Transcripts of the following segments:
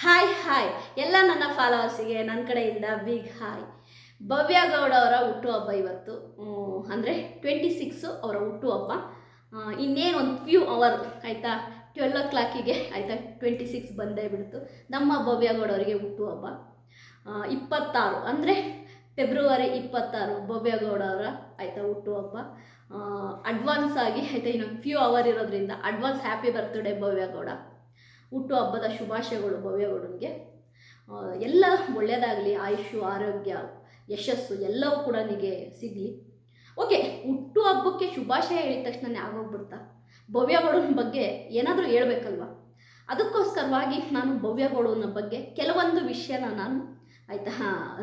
Hi hi ಎಲ್ಲ ನನ್ನ ಫಾಲೋವರ್ಸಿಗೆ ನನ್ನ ಕಡೆಯಿಂದ ಬಿಗ್ ಹಾಯ್ ಭವ್ಯ ಗೌಡ ಅವರ ಹುಟ್ಟುಹಬ್ಬ ಇವತ್ತು. ಅಂದರೆ ಟ್ವೆಂಟಿ ಸಿಕ್ಸು ಅವರ ಹುಟ್ಟುಹಬ್ಬ ಇನ್ನೇನು ಒಂದು ಫ್ಯೂ ಅವರ್ ಆಯಿತಾ? ಟ್ವೆಲ್ ಓ ಕ್ಲಾಕಿಗೆ ಆಯಿತಾ? ಟ್ವೆಂಟಿ ಸಿಕ್ಸ್ ಬಂದೇ ಬಿಡ್ತು. ನಮ್ಮ ಭವ್ಯ ಗೌಡ ಅವರಿಗೆ ಹುಟ್ಟುಹಬ್ಬ ಇಪ್ಪತ್ತಾರು, ಅಂದರೆ ಫೆಬ್ರವರಿ ಇಪ್ಪತ್ತಾರು ಭವ್ಯ ಗೌಡ ಅವರ, ಆಯಿತಾ ಹುಟ್ಟುಹಬ್ಬ ಅಡ್ವಾನ್ಸ್ ಆಗಿ, ಆಯಿತಾ, ಇನ್ನೊಂದು ಫ್ಯೂ ಅವರ್ ಇರೋದ್ರಿಂದ advance happy birthday Bhavya Gowda. ಹುಟ್ಟು ಹಬ್ಬದ ಶುಭಾಶಯಗಳು ಭವ್ಯಗೌಡನಿಗೆ. ಎಲ್ಲ ಒಳ್ಳೆಯದಾಗಲಿ ಆಯುಷು ಆರೋಗ್ಯ, ಯಶಸ್ಸು ಎಲ್ಲವೂ ಕೂಡ ನಿಮಗೆ ಸಿಗಲಿ. ಓಕೆ ಹುಟ್ಟು ಹಬ್ಬಕ್ಕೆ ಶುಭಾಶಯ ಹೇಳಿದ ತಕ್ಷಣ ಆಗೋಗ್ಬಿಡ್ತಾ? ಭವ್ಯಗೌಡನ ಬಗ್ಗೆ ಏನಾದರೂ ಹೇಳ್ಬೇಕಲ್ವಾ? ಅದಕ್ಕೋಸ್ಕರವಾಗಿ ನಾನು ಭವ್ಯಗೌಡನ ಬಗ್ಗೆ ಕೆಲವೊಂದು ವಿಷಯನ ನಾನು ಆಯಿತಾ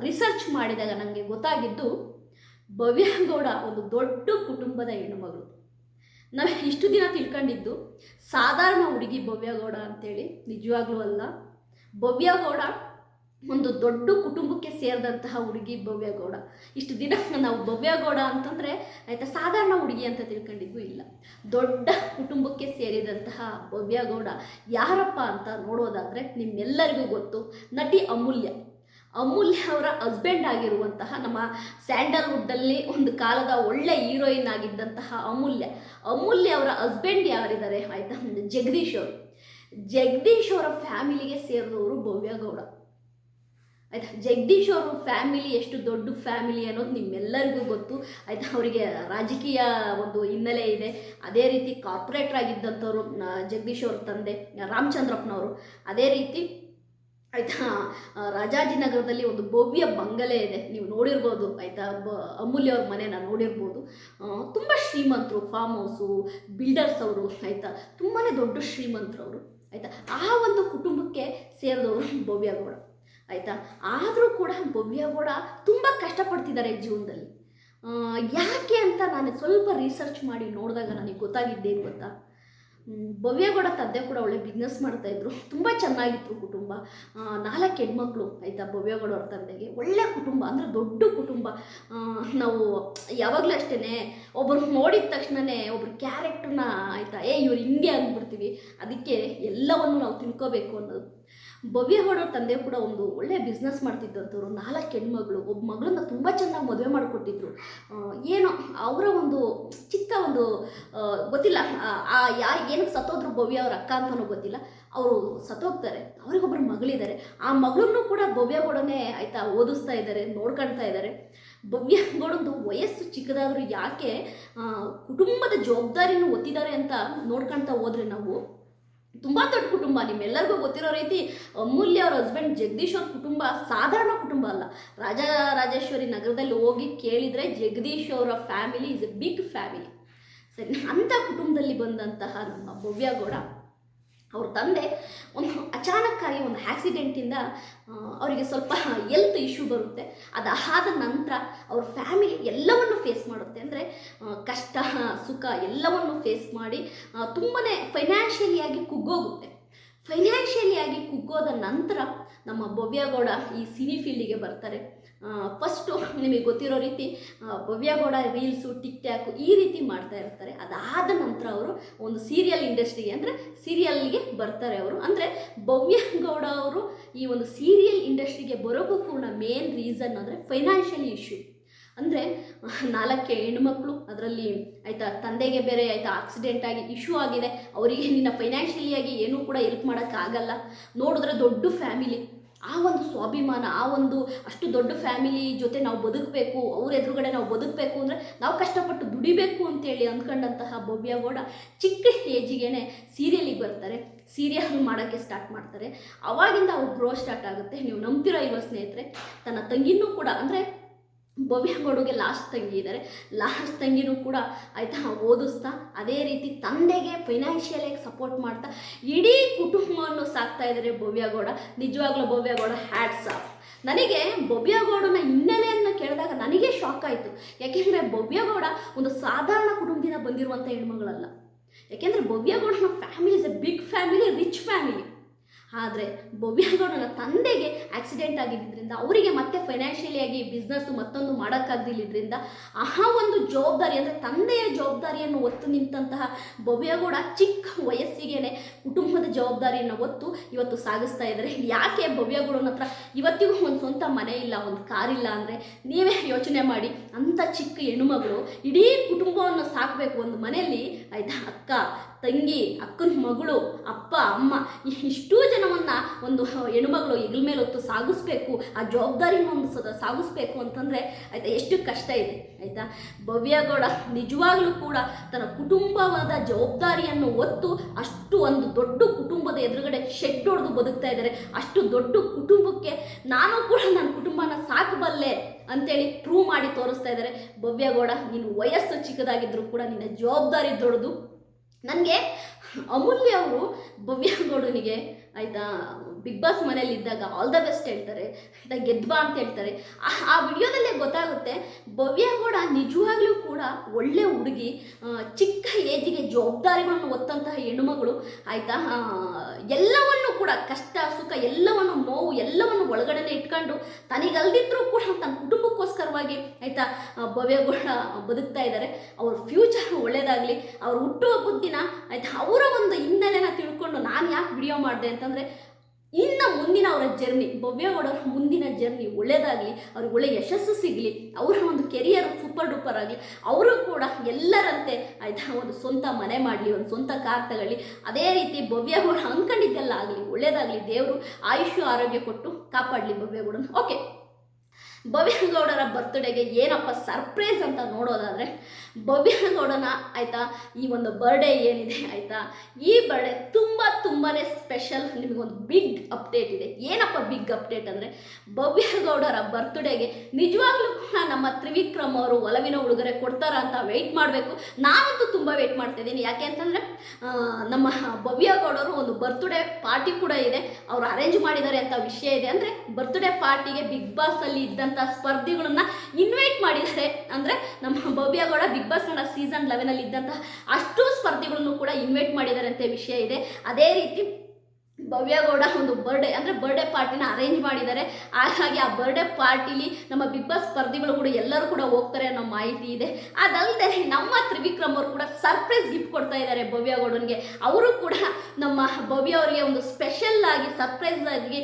ರಿಸರ್ಚ್ ಮಾಡಿದಾಗ ನನಗೆ ಗೊತ್ತಾಗಿದ್ದು ಭವ್ಯಗೌಡ ಒಂದು ದೊಡ್ಡ ಕುಟುಂಬದ ಹೆಣ್ಣುಮಗಳು. ನಾವು ಇಷ್ಟು ದಿನ ತಿಳ್ಕೊಂಡಿದ್ದು, ಸಾಧಾರಣ ಹುಡುಗಿ ಭವ್ಯಗೌಡ ಅಂತೇಳಿ, ನಿಜವಾಗ್ಲೂ ಅಲ್ಲ. ಭವ್ಯಗೌಡ ಒಂದು ದೊಡ್ಡ ಕುಟುಂಬಕ್ಕೆ ಸೇರಿದಂತಹ ಹುಡುಗಿ ಭವ್ಯಗೌಡ. ಇಷ್ಟು ದಿನ ನಾವು ಭವ್ಯಗೌಡ ಅಂತಂದರೆ ಆಯಿತಾ ಸಾಧಾರಣ ಹುಡುಗಿ ಅಂತ ತಿಳ್ಕೊಂಡಿದ್ದು ಇಲ್ಲ. ದೊಡ್ಡ ಕುಟುಂಬಕ್ಕೆ ಸೇರಿದಂತಹ ಭವ್ಯಗೌಡ ಯಾರಪ್ಪ ಅಂತ ನೋಡೋದಾದರೆ ನಿಮ್ಮೆಲ್ಲರಿಗೂ ಗೊತ್ತು, ನಟಿ ಅಮೂಲ್ಯ. ಅಮೂಲ್ಯ ಅವರ ಹಸ್ಬೆಂಡ್ ಆಗಿರುವಂತಹ ನಮ್ಮ ಸ್ಯಾಂಡಲ್ವುಡ್ಡಲ್ಲಿ ಒಂದು ಕಾಲದ ಒಳ್ಳೆ ಹೀರೋಯಿನ್ ಆಗಿದ್ದಂತಹ ಅಮೂಲ್ಯ. ಅಮೂಲ್ಯ ಅವರ ಹಸ್ಬೆಂಡ್ ಯಾರಿದ್ದಾರೆ ಆಯಿತಾ? ಜಗದೀಶ್ ಅವರು. ಜಗದೀಶ್ ಅವರ ಫ್ಯಾಮಿಲಿಗೆ ಸೇರಿದವರು ಭವ್ಯಗೌಡ ಆಯ್ತಾ? ಜಗದೀಶ್ ಅವ್ರ ಫ್ಯಾಮಿಲಿ ಎಷ್ಟು ದೊಡ್ಡ ಫ್ಯಾಮಿಲಿ ಅನ್ನೋದು ನಿಮ್ಮೆಲ್ಲರಿಗೂ ಗೊತ್ತು. ಆಯ್ತಾ? ಅವರಿಗೆ ರಾಜಕೀಯ ಒಂದು ಹಿನ್ನೆಲೆ ಇದೆ. ಅದೇ ರೀತಿ ಕಾರ್ಪೊರೇಟರ್ ಆಗಿದ್ದಂಥವ್ರು ಜಗದೀಶ್ ಅವ್ರ ತಂದೆ, ರಾಮಚಂದ್ರಪ್ಪನವರು. ಅದೇ ರೀತಿ ಆಯಿತಾ? ರಾಜಾಜಿನಗರದಲ್ಲಿ ಒಂದು ಭವ್ಯ ಬಂಗಲೆ ಇದೆ. ನೀವು ನೋಡಿರ್ಬೋದು, ಆಯಿತಾ? ಬ, ಅಮೂಲ್ಯ ಅವ್ರ ಮನೆನ ನೋಡಿರ್ಬೋದು. ತುಂಬ ಶ್ರೀಮಂತರು ಫಾರ್ಮ್ ಹೌಸು ಬಿಲ್ಡರ್ಸ್ ಅವರು, ಆಯಿತಾ? ತುಂಬಾ ದೊಡ್ಡ ಶ್ರೀಮಂತರು ಅವರು, ಆಯಿತಾ? ಆ ಒಂದು ಕುಟುಂಬಕ್ಕೆ ಸೇರಿದವರು ಭವ್ಯಗೌಡ ಆಯಿತಾ? ಆದರೂ ಕೂಡ ಭವ್ಯಗೌಡ ತುಂಬ ಕಷ್ಟಪಡ್ತಿದ್ದಾರೆ ಜೀವನದಲ್ಲಿ. ಯಾಕೆ ಅಂತ ನಾನು ಸ್ವಲ್ಪ ರಿಸರ್ಚ್ ಮಾಡಿ ನೋಡಿದಾಗ ನನಗೆ ಗೊತ್ತಾಗಿದ್ದೇನು ಗೊತ್ತಾ? ಭವ್ಯಗೌಡ ತಂದೆ ಕೂಡ ಒಳ್ಳೆ ಬಿಸ್ನೆಸ್ ಮಾಡ್ತಾಯಿದ್ರು ತುಂಬ ಚೆನ್ನಾಗಿತ್ತು ಕುಟುಂಬ. ನಾಲ್ಕು ಹೆಣ್ಮಕ್ಳು ಆಯಿತಾ ಭವ್ಯಗೌಡ ಅವ್ರ ತಂದೆಗೆ. ಒಳ್ಳೆ ಕುಟುಂಬ, ಅಂದರೆ ದೊಡ್ಡ ಕುಟುಂಬ. ನಾವು ಯಾವಾಗಲೂ ಅಷ್ಟೇ ಒಬ್ಬರು ನೋಡಿದ ತಕ್ಷಣನೇ ಒಬ್ರು ಕ್ಯಾರೆಕ್ಟರ್ನ ಆಯಿತಾ, ಏ, ಇವ್ರು ಹಿಂಗೆ ಅಂದ್ಬಿಡ್ತೀವಿ. ಅದಕ್ಕೆ ಎಲ್ಲವನ್ನು ನಾವು ತಿಳ್ಕೋಬೇಕು ಅನ್ನೋದು. ಭವ್ಯಗೌಡ ತಂದೆ ಕೂಡ ಒಂದು ಒಳ್ಳೆ ಬಿಸ್ನೆಸ್ ಮಾಡ್ತಿದ್ದಂಥವ್ರು. ನಾಲ್ಕು ಹೆಣ್ಮಗಳು ಒಬ್ಬ ಮಗಳನ್ನ ತುಂಬ ಚೆನ್ನಾಗಿ ಮದುವೆ ಮಾಡಿಕೊಟ್ಟಿದ್ರು. ಏನೋ, ಅವರ ಒಂದು ಚಿಕ್ಕ ಒಂದು ಗೊತ್ತಿಲ್ಲ, ಆ ಯಾ ಏನಕ್ಕೆ ಸತ್ತೋದ್ರು ಭವ್ಯ ಅವ್ರ ಅಕ್ಕ ಅಂತಲೂ ಗೊತ್ತಿಲ್ಲ. ಅವರು ಸತ್ತೋಗ್ತಾರೆ. ಅವ್ರಿಗೊಬ್ಬರು ಮಗಳಿದ್ದಾರೆ. ಆ ಮಗಳನ್ನು ಕೂಡ ಭವ್ಯ ಗೋಡನೆ ಆಯಿತಾ ಓದಿಸ್ತಾ ಇದ್ದಾರೆ ನೋಡ್ಕೊಳ್ತಾ ಇದ್ದಾರೆ. ಭವ್ಯ ಗೋಡಂದು ವಯಸ್ಸು ಚಿಕ್ಕದಾದರೂ ಯಾಕೆ ಕುಟುಂಬದ ಜವಾಬ್ದಾರಿನೂ ಒತ್ತಿದ್ದಾರೆ ಅಂತ ನೋಡ್ಕೊಳ್ತಾ ಹೋದ್ರೆ ನಾವು, ತುಂಬ ದೊಡ್ಡ ಕುಟುಂಬ. ನಿಮ್ಮೆಲ್ಲರಿಗೂ ಗೊತ್ತಿರೋ ರೀತಿ, ಅಮೂಲ್ಯ ಅವ್ರ ಹಸ್ಬೆಂಡ್ ಜಗದೀಶ್ ಅವ್ರ ಕುಟುಂಬ ಸಾಧಾರಣ ಕುಟುಂಬ ಅಲ್ಲ. ರಾಜರಾಜೇಶ್ವರಿ ನಗರದಲ್ಲಿ ಹೋಗಿ ಕೇಳಿದರೆ ಜಗದೀಶ್ ಅವರ family is a big family ಸರಿ ಅಂಥ ಕುಟುಂಬದಲ್ಲಿ ಬಂದಂತಹ ನಮ್ಮ ಭವ್ಯಗೌಡ ಅವ್ರ ತಂದೆ ಒಂದು ಅಚಾನಕ್ಕಾಗಿ ಒಂದು ಆ್ಯಕ್ಸಿಡೆಂಟಿಂದ ಅವರಿಗೆ ಸ್ವಲ್ಪ ಹೆಲ್ತ್ ಇಶ್ಯೂ ಬರುತ್ತೆ. ಅದಾದ ನಂತರ ಅವ್ರ ಫ್ಯಾಮಿಲಿ ಎಲ್ಲವನ್ನು ಫೇಸ್ ಮಾಡುತ್ತೆ. ಅಂದರೆ ಕಷ್ಟ, ಸುಖ ಎಲ್ಲವನ್ನು ಫೇಸ್ ಮಾಡಿ ತುಂಬಾ ಫೈನಾನ್ಷಿಯಲಿಯಾಗಿ ಕುಗ್ಗೋಗುತ್ತೆ. ಫೈನಾನ್ಷಿಯಲಿಯಾಗಿ ಕುಗ್ಗೋದ ನಂತರ ನಮ್ಮ ಭವ್ಯಗೌಡ ಈ ಸಿನಿ ಫೀಲ್ಡಿಗೆ ಬರ್ತಾರೆ. ಫಸ್ಟು ನಿಮಗೆ ಗೊತ್ತಿರೋ ರೀತಿ ಭವ್ಯಗೌಡ ರೀಲ್ಸು ಟಿಕ್ ಟ್ಯಾಕು ಈ ರೀತಿ ಮಾಡ್ತಾ ಇರ್ತಾರೆ. ಅದಾದ ನಂತರ ಅವರು ಒಂದು ಸೀರಿಯಲ್ ಇಂಡಸ್ಟ್ರಿಗೆ ಅಂದರೆ ಸೀರಿಯಲ್ಗೆ ಬರ್ತಾರೆ ಅವರು. ಅಂದರೆ ಭವ್ಯಗೌಡ ಅವರು ಈ ಒಂದು ಸೀರಿಯಲ್ ಇಂಡಸ್ಟ್ರಿಗೆ ಬರೋಕ್ಕೂ ಕೂಡ ಮೇನ್ ರೀಸನ್ ಅಂದರೆ ಫೈನಾನ್ಷಿಯಲ್ ಇಶ್ಯೂ ಅಂದರೆ ನಾಲ್ಕು ಹೆಣ್ಮಕ್ಳು, ಅದರಲ್ಲಿ ಆಯಿತಾ ತಂದೆಗೆ ಬೇರೆ ಆಯಿತಾ ಆಕ್ಸಿಡೆಂಟ್ ಆಗಿ ಇಶ್ಯೂ ಆಗಿದೆ. ಅವರಿಗೆ ನಿನ್ನ ಫೈನಾನ್ಷಿಯಲಿಯಾಗಿ ಏನೂ ಕೂಡ ಹೆಲ್ಪ್ ಮಾಡೋಕ್ಕಾಗಲ್ಲ. ನೋಡಿದ್ರೆ ದೊಡ್ಡ ಫ್ಯಾಮಿಲಿ ಆ ಒಂದು ಸ್ವಾಭಿಮಾನ, ಆ ಒಂದು ಅಷ್ಟು ದೊಡ್ಡ ಫ್ಯಾಮಿಲಿ ಜೊತೆ ನಾವು ಬದುಕಬೇಕು, ಅವ್ರ ಎದುರುಗಡೆ ನಾವು ಬದುಕಬೇಕು ಅಂದರೆ ನಾವು ಕಷ್ಟಪಟ್ಟು ದುಡಿಬೇಕು ಅಂತೇಳಿ ಅಂದ್ಕೊಂಡಂತಹ ಭವ್ಯಗೌಡ ಚಿಕ್ಕ ಏಜಿಗೇನೆ ಸೀರಿಯಲಿಗೆ ಬರ್ತಾರೆ. ಸೀರಿಯಲ್ ಮಾಡೋಕ್ಕೆ ಸ್ಟಾರ್ಟ್ ಮಾಡ್ತಾರೆ. ಅವಾಗಿಂದ ಅವ್ರು ಗ್ರೋ ಸ್ಟಾರ್ಟ್ ಆಗುತ್ತೆ. ನೀವು ನಂಬ್ತಿರೋ ಇವ ಸ್ನೇಹಿತರೆ? ತನ್ನ ತಂಗಿನೂ ಕೂಡ ಅಂದರೆ ಭವ್ಯಗೌಡಗೆ ಲಾಸ್ಟ್ ತಂಗಿ ಇದ್ದಾರೆ ಲಾಸ್ಟ್ ತಂಗಿನೂ ಕೂಡ ಆಯಿತಾ ಓದಿಸ್ತಾ, ಅದೇ ರೀತಿ ತಂದೆಗೆ ಫೈನಾನ್ಷಿಯಲಾಗಿ ಸಪೋರ್ಟ್ ಮಾಡ್ತಾ, ಇಡೀ ಕುಟುಂಬವನ್ನು ಸಾಕ್ತಾ ಇದ್ದಾರೆ ಭವ್ಯಗೌಡ ನಿಜವಾಗ್ಲೂ ಭವ್ಯಗೌಡ ಹ್ಯಾಟ್ಸ್ ಆಫ್ ನನಗೆ ಭವ್ಯಗೌಡನ ಹಿನ್ನೆಲೆಯನ್ನು ಕೇಳಿದಾಗ ನನಗೆ ಶಾಕ್ ಆಯಿತು. ಯಾಕೆಂದರೆ ಭವ್ಯಗೌಡ ಒಂದು ಸಾಧಾರಣ ಕುಟುಂಬದಿಂದ ಬಂದಿರುವಂಥ ಹೆಣ್ಮಗಳಲ್ಲ. ಯಾಕೆಂದರೆ ಭವ್ಯಗೌಡನ family is a big family rich family ಆದರೆ ಭವ್ಯಗೌಡನ ತಂದೆಗೆ ಆಕ್ಸಿಡೆಂಟ್ ಆಗಿದ್ದರಿಂದ ಅವರಿಗೆ ಮತ್ತೆ ಫೈನಾನ್ಷಿಯಲಿಯಾಗಿ ಬಿಸ್ನೆಸ್ ಮತ್ತೊಂದು ಮಾಡೋಕ್ಕಾಗದಿಲ್ಲದ್ರಿಂದ ಆ ಒಂದು ಜವಾಬ್ದಾರಿ ಅಂದರೆ ತಂದೆಯ ಜವಾಬ್ದಾರಿಯನ್ನು ಒತ್ತು ನಿಂತಹ ಭವ್ಯಗೌಡ ಚಿಕ್ಕ ವಯಸ್ಸಿಗೇನೆ ಕುಟುಂಬದ ಜವಾಬ್ದಾರಿಯನ್ನು ಒತ್ತು ಇವತ್ತು ಸಾಗಿಸ್ತಾ ಇದ್ದಾರೆ. ಯಾಕೆ ಭವ್ಯಗೌಡನ ಹತ್ರ ಇವತ್ತಿಗೂ ಒಂದು ಸ್ವಂತ ಮನೆ ಇಲ್ಲ, ಒಂದು ಕಾರಿಲ್ಲ ಅಂದರೆ ನೀವೇ ಯೋಚನೆ ಮಾಡಿ. ಅಂಥ ಚಿಕ್ಕ ಹೆಣ್ಣುಮಗಳು ಇಡೀ ಕುಟುಂಬವನ್ನು ಸಾಕಬೇಕು ಒಂದು ಮನೆಯಲ್ಲಿ. ಆಯ್ತಾ? ಅಕ್ಕ ತಂಗಿ, ಅಕ್ಕನ ಮಗಳು, ಅಪ್ಪ, ಅಮ್ಮ ಇಷ್ಟು ಜನವನ್ನು ಒಂದು ಹೆಣ್ಮಗಳು ಹೆಗಲ ಮೇಲೆ ಹೊತ್ತು ಸಾಗಿಸ್ಬೇಕು, ಆ ಜವಾಬ್ದಾರಿನ ಒಂದು ಸದ ಸಾಗಿಸ್ಬೇಕು ಅಂತಂದರೆ ಆಯಿತಾ, ಎಷ್ಟು ಕಷ್ಟ ಇದೆ, ಆಯಿತಾ? ಭವ್ಯಗೌಡ ನಿಜವಾಗ್ಲೂ ಕೂಡ ತನ್ನ ಕುಟುಂಬವಾದ ಜವಾಬ್ದಾರಿಯನ್ನು ಹೊತ್ತು ಅಷ್ಟು ಒಂದು ದೊಡ್ಡ ಕುಟುಂಬದ ಎದುರುಗಡೆ ಶೆಡ್ ಹೊಡೆದು ಬದುಕ್ತಾ ಇದ್ದಾರೆ. ಅಷ್ಟು ದೊಡ್ಡ ಕುಟುಂಬಕ್ಕೆ ನಾನು ಕೂಡ ನನ್ನ ಕುಟುಂಬನ ಸಾಕಬಲ್ಲೆ ಅಂತೇಳಿ ಪ್ರೂವ್ ಮಾಡಿ ತೋರಿಸ್ತಾ ಇದ್ದಾರೆ. ಭವ್ಯಗೌಡ ನೀನು ವಯಸ್ಸು ಚಿಕ್ಕದಾಗಿದ್ದರೂ ಕೂಡ ನಿನ್ನ ಜವಾಬ್ದಾರಿ ದೊಡ್ಡದು. ನನಗೆ ಅಮೂಲ್ಯ ಅವರು ಭವ್ಯ ಗೌಡನಿಗೆ ಆಯಿತಾ ಬಿಗ್ ಬಾಸ್ ಮನೇಲಿ ಇದ್ದಾಗ ಆಲ್ ದ ಬೆಸ್ಟ್ ಹೇಳ್ತಾರೆ, ಆಯಿತಾ ಗೆದ್ಬಾ ಅಂತ ಹೇಳ್ತಾರೆ. ಆ- ವಿಡಿಯೋದಲ್ಲೇ ಗೊತ್ತಾಗುತ್ತೆ, ಭವ್ಯ ಗೌಡ ನಿಜವಾಗ್ಲೂ ಕೂಡ ಒಳ್ಳೆ ಹುಡುಗಿ ಚಿಕ್ಕ ಏಜಿಗೆ ಜವಾಬ್ದಾರಿಗಳನ್ನು ಒತ್ತಂತಹ ಹೆಣ್ಣುಮಗಳು, ಆಯಿತಾ ಎಲ್ಲವನ್ನು ಕೂಡ ಕಷ್ಟ, ಸುಖ, ಎಲ್ಲವನ್ನು ನೋವು, ಎಲ್ಲವನ್ನು ಒಳಗಡೆನೆ ಇಟ್ಕೊಂಡು ತನಗಲ್ದಿದ್ರೂ ಕೂಡ ತನ್ನ ಕುಟುಂಬಕ್ಕೋಸ್ಕರವಾಗಿ ಆಯಿತಾ ಭವ್ಯಗೌಡ ಬದುಕ್ತಾ ಇದ್ದಾರೆ. ಅವ್ರ ಫ್ಯೂಚರ್ ಒಳ್ಳೇದಾಗಲಿ, ಅವ್ರು ಹುಟ್ಟುವ ದಿನ ಆಯಿತಾ, ಅವರ ಒಂದು ಹಿನ್ನೆಲೆನ ತಿಳ್ಕೊಂಡು ನಾನು ಯಾಕೆ ವಿಡಿಯೋ ಮಾಡಿದೆ ಅಂತಂದರೆ ಇನ್ನು ಮುಂದಿನ ಅವರ ಜರ್ನಿ ಭವ್ಯಗೌಡರ ಮುಂದಿನ ಜರ್ನಿ ಒಳ್ಳೆಯದಾಗಲಿ ಅವ್ರಿಗೆ ಒಳ್ಳೆ ಯಶಸ್ಸು ಸಿಗಲಿ, ಅವರ ಒಂದು ಕೆರಿಯರ್ ಸೂಪರ್ ಡೂಪರ್ ಆಗಲಿ, ಅವರು ಕೂಡ ಎಲ್ಲರಂತೆ ಆಯಿತಾ, ಒಂದು ಸ್ವಂತ ಮನೆ ಮಾಡಲಿ, ಒಂದು ಸ್ವಂತ ಕಾರ್ ತಗೊಳ್ಳಿ. ಅದೇ ರೀತಿ ಭವ್ಯಗೌಡ ಅಂದ್ಕೊಂಡಿದ್ದೆಲ್ಲ ಆಗಲಿ ಒಳ್ಳೆಯದಾಗಲಿ ದೇವರು ಆಯುಷ್ಯ, ಆರೋಗ್ಯ ಕೊಟ್ಟು ಕಾಪಾಡಲಿ ಭವ್ಯಗೌಡನ ಓಕೆ ಭವ್ಯಗೌಡರ ಬರ್ತ್ಡೇಗೆ ಏನಪ್ಪ ಸರ್ಪ್ರೈಸ್ ಅಂತ ನೋಡೋದಾದರೆ, ಭವ್ಯಗೌಡನ ಆಯಿತಾ, ಈ ಒಂದು ಬರ್ಡೇ ಏನಿದೆ ಆಯಿತಾ, ಈ ಬರ್ಡೇ ತುಂಬ ತುಂಬಾ ಸ್ಪೆಷಲ್ ನಿಮಗೊಂದು ಬಿಗ್ ಅಪ್ಡೇಟ್ ಇದೆ. ಏನಪ್ಪ ಬಿಗ್ ಅಪ್ಡೇಟ್ ಅಂದರೆ, ಭವ್ಯಗೌಡರ ಬರ್ತ್ಡೇಗೆ ನಿಜವಾಗ್ಲೂ ಕೂಡ ನಮ್ಮ ತ್ರಿವಿಕ್ರಮ್ ಅವರು ಒಲವಿನ ಉಡುಗೊರೆ ಕೊಡ್ತಾರ ಅಂತ ವೆಯ್ಟ್ ಮಾಡಬೇಕು. ನಾನಂತೂ ತುಂಬ ವೆಯ್ಟ್ ಮಾಡ್ತಿದ್ದೀನಿ ಯಾಕೆ ಅಂತಂದರೆ ನಮ್ಮ ಭವ್ಯಗೌಡರು ಒಂದು ಬರ್ತ್ಡೇ ಪಾರ್ಟಿ ಕೂಡ ಇದೆ. ಅವರು ಅರೇಂಜ್ ಮಾಡಿದ್ದಾರೆ ಅಂತ ವಿಷಯ ಇದೆ. ಅಂದರೆ ಬರ್ತ್ಡೇ ಪಾರ್ಟಿಗೆ ಬಿಗ್ ಬಾಸಲ್ಲಿ ಇದ್ದಂಥ ಸ್ಪರ್ಧಿಗಳನ್ನ ಇನ್ವೈಟ್ ಮಾಡಿದ್ದಾರೆ. ಅಂದರೆ ನಮ್ಮ Bhavya Gowda Bigg Boss Kannada season ಲೆವೆನಲ್ಲಿ ಇದ್ದಂತಹ ಅಷ್ಟು ಸ್ಪರ್ಧಿಗಳನ್ನು ಕೂಡ ಇನ್ವೈಟ್ ಮಾಡಿದ್ದಾರೆ ಅಂತ ವಿಷಯ ಇದೆ. ಅದೇ ರೀತಿ ಭವ್ಯಗೌಡ ಒಂದು ಬರ್ಡೇ ಅಂದರೆ ಬರ್ಡೇ ಪಾರ್ಟಿನ ಅರೇಂಜ್ ಮಾಡಿದ್ದಾರೆ. ಹಾಗಾಗಿ ಆ ಬರ್ಡೇ ಪಾರ್ಟಿಲಿ ನಮ್ಮ ಬಿಗ್ ಬಾಸ್ ಸ್ಪರ್ಧಿಗಳು ಕೂಡ ಎಲ್ಲರೂ ಕೂಡ ಹೋಗ್ತಾರೆ ಅನ್ನೋ ಮಾಹಿತಿ ಇದೆ. ಅದಲ್ಲದೆ ನಮ್ಮ ತ್ರಿವಿಕ್ರಮ್ ಅವರು ಕೂಡ ಸರ್ಪ್ರೈಸ್ ಗಿಫ್ಟ್ ಕೊಡ್ತಾ ಇದ್ದಾರೆ ಭವ್ಯಗೌಡನಿಗೆ ಅವರು ಕೂಡ ನಮ್ಮ ಭವ್ಯ ಅವರಿಗೆ ಒಂದು ಸ್ಪೆಷಲ್ ಆಗಿ ಸರ್ಪ್ರೈಸ್ ಆಗಿ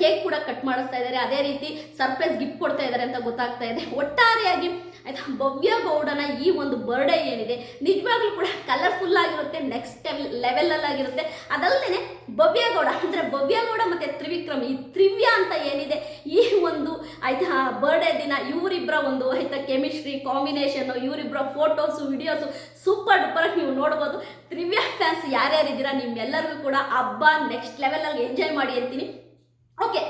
ಕೇಕ್ ಕೂಡ ಕಟ್ ಮಾಡಿಸ್ತಾ ಇದ್ದಾರೆ. ಅದೇ ರೀತಿ ಸರ್ಪ್ರೈಸ್ ಗಿಫ್ಟ್ ಕೊಡ್ತಾ ಇದ್ದಾರೆ ಅಂತ ಗೊತ್ತಾಗ್ತಾ ಇದೆ. ಒಟ್ಟಾರೆಯಾಗಿ ಆಯ್ತಾ ಭವ್ಯ ಗೌಡನ ಈ ಒಂದು ಬರ್ಡೇ ಏನಿದೆ, ನಿಜವಾಗ್ಲೂ ಕೂಡ ಕಲರ್ಫುಲ್ ಆಗಿರುತ್ತೆ ನೆಕ್ಸ್ಟ್ ಲೆವೆಲ್ ಆಗಿರುತ್ತೆ ಅದಲ್ಲದೆ ಭವ್ಯ ಗೌಡ ಅಂದರೆ ಭವ್ಯಗೌಡ ಮತ್ತು ತ್ರಿವಿಕ್ರಮ್, ಈ ತ್ರಿವ್ಯ ಅಂತ ಏನಿದೆ, ಈ ಒಂದು ಆಯಿತಾ ಬರ್ಡೇ ದಿನ ಇವರಿಬ್ಬರ ಒಂದು ಆಯಿತಾ ಕೆಮಿಸ್ಟ್ರಿ ಕಾಂಬಿನೇಷನ್ ಇವರಿಬ್ಬರ ಫೋಟೋಸು ವಿಡಿಯೋಸು ಸೂಪರ್ ಡೂಪರ್ ನೀವು ನೋಡ್ಬೋದು. ತ್ರಿವ್ಯ ಫ್ಯಾನ್ಸ್ ಯಾರ್ಯಾರಿದ್ದೀರಾ ನಿಮ್ಮೆಲ್ಲರಿಗೂ ಕೂಡ ಹಬ್ಬ ನೆಕ್ಸ್ಟ್ ಲೆವೆಲಲ್ಲಿ ಎಂಜಾಯ್ ಮಾಡಿ ಅಂತೀನಿ. ಓಕೆ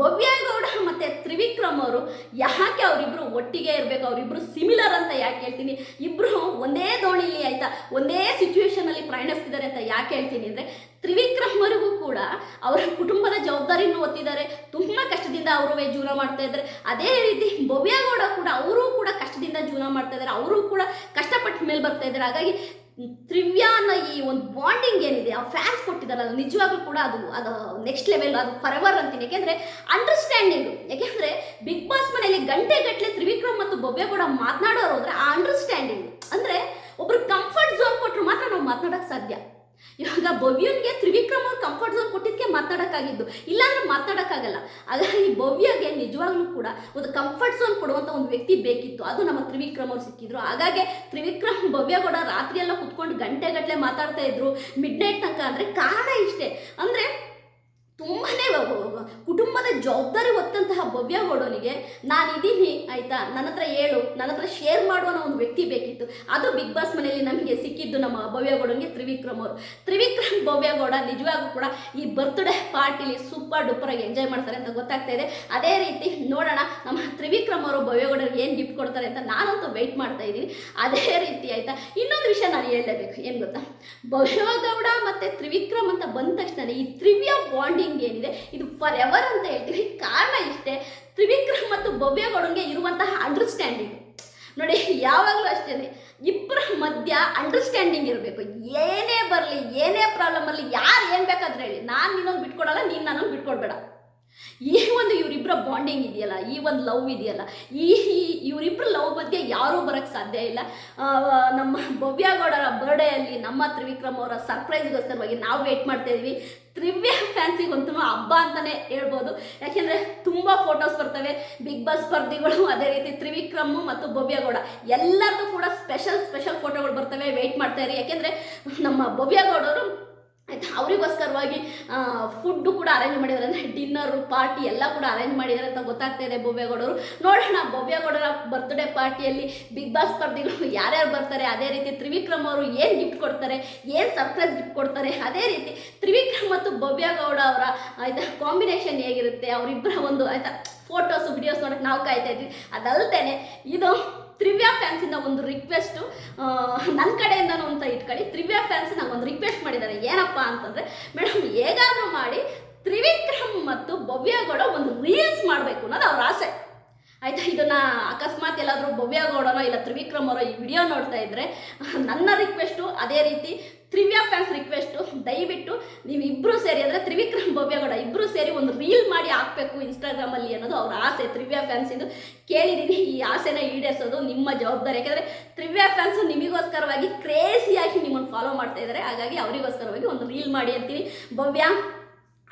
ಭವ್ಯಗೌಡ ಮತ್ತು ತ್ರಿವಿಕ್ರಮ್ ಅವರು ಯಾಕೆ ಅವರಿಬ್ಬರು ಒಟ್ಟಿಗೆ ಇರಬೇಕು? ಅವರಿಬ್ಬರು ಸಿಮಿಲರ್ ಅಂತ ಯಾಕೆ ಹೇಳ್ತೀನಿ? ಇಬ್ಬರು ಒಂದೇ ದೋಣಿಲಿ ಆಯಿತಾ? ಒಂದೇ ಸಿಚುವೇಶನಲ್ಲಿ ಪ್ರಯಾಣಿಸ್ತಿದ್ದಾರೆ ಅಂತ ಯಾಕೆ ಹೇಳ್ತೀನಿ ಅಂದರೆ, ತ್ರಿವಿಕ್ರಮ್ ಅವರಿಗೂ ಕೂಡ ಅವರ ಕುಟುಂಬದ ಜವಾಬ್ದಾರಿಯನ್ನು ಹೊತ್ತಿದ್ದಾರೆ ತುಂಬ ಕಷ್ಟದಿಂದ ಅವರು ಜೀವನ ಮಾಡ್ತಾ ಇದ್ದಾರೆ. ಅದೇ ರೀತಿ ಭವ್ಯಗೌಡ ಕೂಡ, ಅವರು ಕೂಡ ಕಷ್ಟದಿಂದ ಜೀವನ ಮಾಡ್ತಾ ಇದ್ದಾರೆ. ಅವರು ಕೂಡ ಕಷ್ಟಪಟ್ಟ ಮೇಲೆ ಬರ್ತಾ ಇದ್ದಾರೆ. ಹಾಗಾಗಿ ತ್ರಿವ್ಯಾ ಅನ್ನೋ ಈ ಒಂದು ಬಾಂಡಿಂಗ್ ಏನಿದೆ, ಆ ಫ್ಯಾನ್ಸ್ ಕೊಟ್ಟಿದ್ದಾರಲ್ಲ, ನಿಜವಾಗ್ಲೂ ಕೂಡ ಅದು ಅದು ನೆಕ್ಸ್ಟ್ ಲೆವೆಲ್ ಅದು ಫರೆವರ್ ಅಂತೀನಿ. ಯಾಕೆಂದರೆ ಅಂಡರ್ಸ್ಟ್ಯಾಂಡಿಂಗು ಯಾಕೆಂದರೆ ಬಿಗ್ ಬಾಸ್ ಮನೆಯಲ್ಲಿ ಗಂಟೆ ಗಟ್ಟಲೆ ತ್ರಿವಿಕ್ರಮ್ ಮತ್ತು ಭವ್ಯಗೌಡ ಮಾತನಾಡೋರು ಹೋದ್ರೆ ಆ ಅಂಡರ್ಸ್ಟ್ಯಾಂಡಿಂಗ್ ಅಂದರೆ ಒಬ್ರು ಕಂಫರ್ಟ್ ಝೋನ್ ಕೊಟ್ಟರು ಮಾತ್ರ ನಾವು ಮಾತನಾಡೋಕ್ಕೆ ಸಾಧ್ಯ. ಇವಾಗ ಭವ್ಯನ್ಗೆ ತ್ರಿವಿಕ್ರಮ್ ಅವ್ರು ಕಂಫರ್ಟ್ ಝೋನ್ ಕೊಟ್ಟಿದ್ದಕ್ಕೆ ಮಾತಾಡೋಕ್ಕಾಗಿದ್ದು. ಇಲ್ಲಾಂದ್ರೆ ಮಾತಾಡೋಕ್ಕಾಗಲ್ಲ. ಹಾಗಾಗಿ ಭವ್ಯಗೆ ನಿಜವಾಗ್ಲೂ ಕೂಡ ಒಂದು ಕಂಫರ್ಟ್ ಝೋನ್ ಕೊಡುವಂಥ ಒಂದು ವ್ಯಕ್ತಿ ಬೇಕಿತ್ತು. ಅದು ನಮ್ಮ ತ್ರಿವಿಕ್ರಮ್ ಅವ್ರು ಸಿಕ್ಕಿದ್ರು. ಹಾಗಾಗಿ ತ್ರಿವಿಕ್ರಮ್ ಭವ್ಯ ಕೂಡ ರಾತ್ರಿ ಎಲ್ಲ ಕುತ್ಕೊಂಡು ಗಂಟೆಗಟ್ಟಲೆ ಮಾತಾಡ್ತಾ ಇದ್ರು. ಮಿಡ್ ನೈಟ್ ತನಕ ಅಂದರೆ ಕಾರಣ ಇಷ್ಟೇ. ಅಂದರೆ ಜವಾಬ್ದಾರಿ ಹೊತ್ತಂತಹ ಭವ್ಯಗೌಡನಿಗೆ ನಾನಿದ್ದೀನಿ ಆಯಿತಾ? ನನ್ನ ಹತ್ರ ಹೇಳು. ನನ್ನ ಹತ್ರ ಶೇರ್ ಮಾಡುವ ಒಂದು ವ್ಯಕ್ತಿ ಬೇಕಿತ್ತು. ಅದು ಬಿಗ್ ಬಾಸ್ ಮನೆಯಲ್ಲಿ ನಮಗೆ ಸಿಕ್ಕಿದ್ದು ನಮ್ಮ ಭವ್ಯ ಗೌಡನಿಗೆ ತ್ರಿವಿಕ್ರಮ್ ಅವರು. ತ್ರಿವಿಕ್ರಮ್ ಭವ್ಯಗೌಡ ನಿಜವಾಗೂ ಕೂಡ ಈ ಬರ್ತ್ಡೇ ಪಾರ್ಟಿಲಿ ಸೂಪರ್ ಡೂಪರಾಗಿ ಎಂಜಾಯ್ ಮಾಡ್ತಾರೆ ಅಂತ ಗೊತ್ತಾಗ್ತಾ ಇದೆ. ಅದೇ ರೀತಿ ನೋಡೋಣ, ನಮ್ಮ ಅವರು ಭವ್ಯಗೌಡರಿಗೆ ಏನು ಗಿಫ್ಟ್ ಕೊಡ್ತಾರೆ ಅಂತ ನಾನಂತೂ ವೆಯ್ಟ್ ಮಾಡ್ತಾ ಇದ್ದೀನಿ. ಅದೇ ರೀತಿ ಆಯಿತಾ? ಇನ್ನೊಂದು ವಿಷಯ ನಾನು ಹೇಳಲೇಬೇಕು. ಏನು ಗೊತ್ತಾ? ಭವ್ಯಗೌಡ ಮತ್ತು ತ್ರಿವಿಕ್ರಮ್ ಅಂತ ಬಂದ ತಕ್ಷಣ ಈ ತ್ರಿವ್ಯ ಬಾಂಡಿಂಗ್ ಏನಿದೆ, ಇದು ಫಾರ್ ಎವರ್ ಅಂತ ಹೇಳ್ತೀವಿ. ಕಾರಣ ಇಷ್ಟೇ, ತ್ರಿವಿಕ್ರಮ್ ಮತ್ತು ಭವ್ಯಗೌಡನಿಗೆ ಇರುವಂತಹ ಅಂಡರ್ಸ್ಟ್ಯಾಂಡಿಂಗ್ ನೋಡಿ, ಯಾವಾಗಲೂ ಅಷ್ಟೇ ಇಬ್ಬರ ಮಧ್ಯ ಅಂಡರ್ಸ್ಟ್ಯಾಂಡಿಂಗ್ ಇರಬೇಕು. ಏನೇ ಬರಲಿ, ಏನೇ ಪ್ರಾಬ್ಲಮ್ ಬರಲಿ, ಯಾರು ಏನು ಬೇಕಾದ್ರೆ ಹೇಳಿ. ನಾನು ನಿನ್ನೊಂದು ಬಿಟ್ಕೊಡಲ್ಲ, ನೀನು ನನ್ನೊಂದು ಬಿಟ್ಕೊಡ್ಬೇಡ. ಈ ಒಂದು ಇವರಿಬ್ಬರ ಬಾಂಡಿಂಗ್ ಇದೆಯಲ್ಲ, ಈ ಒಂದು ಲವ್ ಇದೆಯಲ್ಲ, ಈ ಇವರಿಬ್ಬರ ಲವ್ ಬಗ್ಗೆ ಯಾರೂ ಬರೋಕ್ಕೆ ಸಾಧ್ಯ ಇಲ್ಲ. ನಮ್ಮ ಭವ್ಯಗೌಡರ ಬರ್ಡೇಯಲ್ಲಿ ನಮ್ಮ ತ್ರಿವಿಕ್ರಮ್ ಅವರ ಸರ್ಪ್ರೈಸ್ಗೋಸ್ಕರವಾಗಿ ನಾವು ವೇಟ್ ಮಾಡ್ತಾ ಇದ್ವಿ. ತ್ರಿವ್ಯ ಫ್ಯಾನ್ಸಿಗಂತೂ ಹಬ್ಬ ಅಂತಲೇ ಹೇಳ್ಬೋದು. ಯಾಕೆಂದರೆ ತುಂಬ ಫೋಟೋಸ್ ಬರ್ತವೆ ಬಿಗ್ ಬಾಸ್ ಸ್ಪರ್ಧಿಗಳು ಅದೇ ರೀತಿ ತ್ರಿವಿಕ್ರಮ್ ಮತ್ತು ಭವ್ಯಗೌಡ. ಎಲ್ಲರದ್ದು ಕೂಡ ಸ್ಪೆಷಲ್ ಸ್ಪೆಷಲ್ ಫೋಟೋಗಳು ಬರ್ತವೆ ವೇಟ್ ಮಾಡ್ತಾ ಇರಿ. ಯಾಕೆಂದರೆ ನಮ್ಮ ಭವ್ಯಗೌಡರು ಆಯ್ತಾ? ಅವರಿಗೋಸ್ಕರವಾಗಿ ಫುಡ್ಡು ಕೂಡ ಅರೇಂಜ್ ಮಾಡಿದ್ದಾರೆ. ಅಂದರೆ ಡಿನ್ನರು ಪಾರ್ಟಿ ಎಲ್ಲ ಕೂಡ ಅರೇಂಜ್ ಮಾಡಿದ್ದಾರೆ ಅಂತ ಗೊತ್ತಾಗ್ತಾ ಇದೆ ಭವ್ಯಗೌಡರು. ನೋಡೋಣ, ಭವ್ಯಗೌಡರ ಬರ್ತ್ಡೇ ಪಾರ್ಟಿಯಲ್ಲಿ ಬಿಗ್ ಬಾಸ್ ಸ್ಪರ್ಧಿಗಳು ಯಾರ್ಯಾರು ಬರ್ತಾರೆ, ಅದೇ ರೀತಿ ತ್ರಿವಿಕ್ರಮ್ ಅವರು ಏನು ಗಿಫ್ಟ್ ಕೊಡ್ತಾರೆ, ಏನು ಸರ್ಪ್ರೈಸ್ ಗಿಫ್ಟ್ ಕೊಡ್ತಾರೆ, ಅದೇ ರೀತಿ ತ್ರಿವಿಕ್ರಮ್ ಮತ್ತು ಭವ್ಯಗೌಡ ಅವರ, ಆಯಿತಾ ಕಾಂಬಿನೇಷನ್ ಹೇಗಿರುತ್ತೆ ಅವರಿಬ್ಬರ ಒಂದು, ಆಯಿತಾ ಫೋಟೋಸ್ ವಿಡಿಯೋಸ್ ನೋಡೋಕ್ಕೆ ನಾವು ಕಾಯ್ತಾ ಇದ್ವಿ. ಅದಲ್ದೇನೆ, ಇದು ತ್ರಿವ್ಯಾ ಫ್ಯಾನ್ಸಿಂದ ಒಂದು ರಿಕ್ವೆಸ್ಟು ನನ್ನ ಕಡೆಯಿಂದನೂ ಅಂತ ಇಟ್ಕೊಳ್ಳಿ. ತ್ರಿವ್ಯಾ ಫ್ಯಾನ್ಸ್ ನಂಗೊಂದು ರಿಕ್ವೆಸ್ಟ್ ಮಾಡಿದ್ದಾರೆ. ಏನಪ್ಪ ಅಂತಂದರೆ ಮೇಡಮ್ ಹೇಗಾದರೂ ಮಾಡಿ ತ್ರಿವಿಕ್ರಮ್ ಮತ್ತು ಭವ್ಯಗೌಡ ಒಂದು ರೀಲ್ಸ್ ಮಾಡಬೇಕು ಅನ್ನೋದು ಅವ್ರ ಆಸೆ. ಆಯಿತಾ? ಇದನ್ನು ಅಕಸ್ಮಾತ್ ಎಲ್ಲಾದರೂ ಭವ್ಯಗೌಡನೋ ಇಲ್ಲ ತ್ರಿವಿಕ್ರಮ್ ಅವರೋ ಈ ವಿಡಿಯೋ ನೋಡ್ತಾ ಇದ್ದರೆ ನನ್ನ ರಿಕ್ವೆಸ್ಟು ಅದೇ ರೀತಿ ತ್ರಿವ್ಯಾ ಫ್ಯಾನ್ಸ್ ರಿಕ್ವೆಸ್ಟು ದಯವಿಟ್ಟು ನೀವು ಇಬ್ಬರು ಸೇರಿ, ಅಂದರೆ ತ್ರಿವಿಕ್ರಮ್ ಭವ್ಯಗೌಡ ಇಬ್ಬರು ಸೇರಿ ಒಂದು ರೀಲ್ ಮಾಡಿ ಹಾಕಬೇಕು ಇನ್ಸ್ಟಾಗ್ರಾಮಲ್ಲಿ ಅನ್ನೋದು ಅವ್ರ ಆಸೆ. ತ್ರಿವ್ಯಾ ಫ್ಯಾನ್ಸ್ ಇದು ಕೇಳಿದ್ದೀನಿ ಈ ಆಸೆನ ಈಡೇರಿಸೋದು ನಿಮ್ಮ ಜವಾಬ್ದಾರಿ. ಯಾಕಂದರೆ ತ್ರಿವ್ಯಾ ಫ್ಯಾನ್ಸು ನಿಮಗೋಸ್ಕರವಾಗಿ ಕ್ರೇಜಿಯಾಗಿ ನಿಮ್ಮನ್ನು ಫಾಲೋ ಮಾಡ್ತಾ ಇದ್ದಾರೆ ಹಾಗಾಗಿ ಅವರಿಗೋಸ್ಕರವಾಗಿ ಒಂದು ರೀಲ್ ಮಾಡಿ ಅಂತೀನಿ. ಭವ್ಯ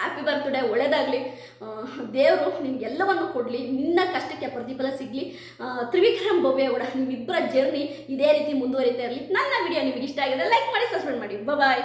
ಹ್ಯಾಪಿ ಬರ್ತ್ಡೇ ಒಳ್ಳೇದಾಗಲಿ. ದೇವರು ನಿಮಗೆಲ್ಲವನ್ನು ಕೊಡಲಿ. ನಿನ್ನ ಕಷ್ಟಕ್ಕೆ ಪ್ರತಿಫಲ ಸಿಗಲಿ. ತ್ರಿವಿಕ್ರಮ್ ಬೊಬ್ಬೆ ಕೂಡ ನಿಮ್ಮಿಬ್ಬರ ಜರ್ನಿ ಇದೇ ರೀತಿ ಮುಂದುವರಿತಾ ಇರಲಿ. ನನ್ನ ವಿಡಿಯೋ ನಿಮಗೆ ಇಷ್ಟ ಆಗಿದೆ. ಲೈಕ್ ಮಾಡಿ ಸಬ್ಸ್ಕ್ರೈಬ್ ಮಾಡಿ. ಬಾಯ್